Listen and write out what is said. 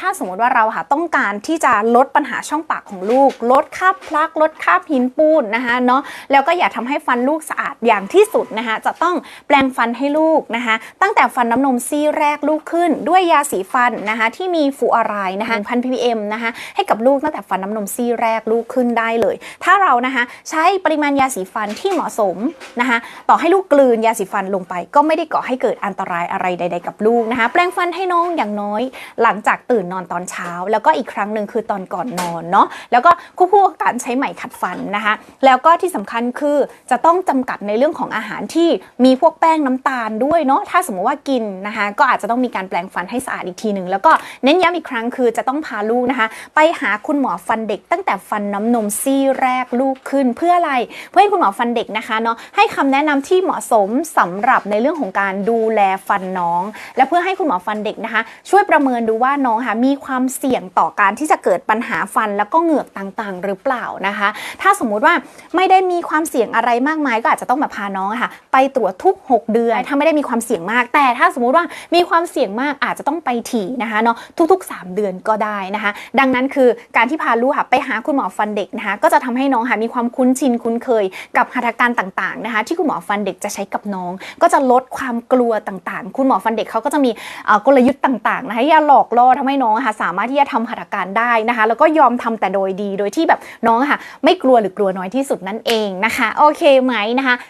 ถ้าสมมติว่าเราค่ะต้องการที่จะลดปัญหาช่องปากของลูก ลดคราบพลักลดคราบหินปูนนะคะเนาะแล้วก็อย่ากทำให้ฟันลูกสะอาดอย่างที่สุดนะคะจะต้องแปรงฟันให้ลูกนะคะ ตั้งแต่ฟันน้ำนมซี่แรกลูกขึ้น ด้วยยาสีฟันนะคะที่มีฟูออไรด์นะคะพัน ppm นะคะให้กับลูกตั้งแต่ฟันน้ำนมซี่แรกลูกขึ้นได้เลย ถ้าเรานะคะใช้ปริมาณยาสีฟันที่เหมาะสมนะคะต่อให้ลูกกลืนยาสีฟันลงไป ก็ไม่ได้ก่อให้เกิดอันตรายอะไรใด ๆ กับลูกนะคะแปรงฟันให้น้องอย่างน้อย หลังจากตื่นนอนตอนเช้า แล้วก็อีกครั้งหนึ่งคือตอนก่อนนอนเนาะแล้วก็ควบคู่กับการใช้ไหมขัดฟันนะคะ แล้วก็ที่สำคัญคือจะต้องจำกัดในเรื่องของอาหารที่มีพวกแป้งน้ำตาลด้วยเนาะถ้าสมมติว่ากินนะคะก็อาจจะต้องมีการแปรงฟันให้สะอาดอีกทีหนึ่งแล้วก็เน้นย้ำอีกครั้งคือจะต้องพาลูกนะคะ ไปหาคุณหมอฟันเด็ก ตั้งแต่ฟันน้ำนมซี่แรกลูกขึ้น เพื่ออะไรเพื่อให้คุณหมอฟันเด็กนะคะเนาะให้คำแนะนำที่เหมาะสมสำหรับในเรื่องของการดูแลฟันน้อง และเพื่อให้คุณหมอฟันเด็กนะคะ ช่วยประเมินดูว่าน้องค่ะมีความเสี่ยงต่อการที่จะเกิดปัญหาฟันแล้วก็เหงือกต่างๆ หรือเปล่านะคะ ถ้าสมมุติว่าไม่ได้มีความเสี่ยงอะไรมากมายก็อาจจะต้องแบบพาน้องะค่ะ ไปตรวจทุก 6 เดือน ถ้าไม่ได้มีความเสี่ยงมาก แต่ถ้าสมมุติว่ามีความเสี่ยงมากอาจจะต้องไปถี่นะคะเนาะทุก ๆ 3 เดือนก็ได้นะคะ ดังนั้นคือการที่พาลูกค่ะไปหาคุณหมอฟันเด็กนะคะก็จะทำให้น้องค่ะมีความคุ้นชินคุ้นเคยกับหัตถการต่างๆนะคะ ที่คุณหมอฟันเด็กจะใช้กับน้อง ก็จะลดความกลัวต่างๆ คุณหมอฟันเด็กเขาก็จะมีกลยุทธ์ต่างๆนะคะที่จะหลอกล่อทำให้น้ององค่ะสามารถที่จะทำหัตถการได้นะคะ แล้วก็ยอมทำแต่โดยดีโดยที่แบบน้องค่ะ ไม่กลัวหรือกลัวน้อยที่สุดนั่นเองนะคะ โอเคไหมนะคะ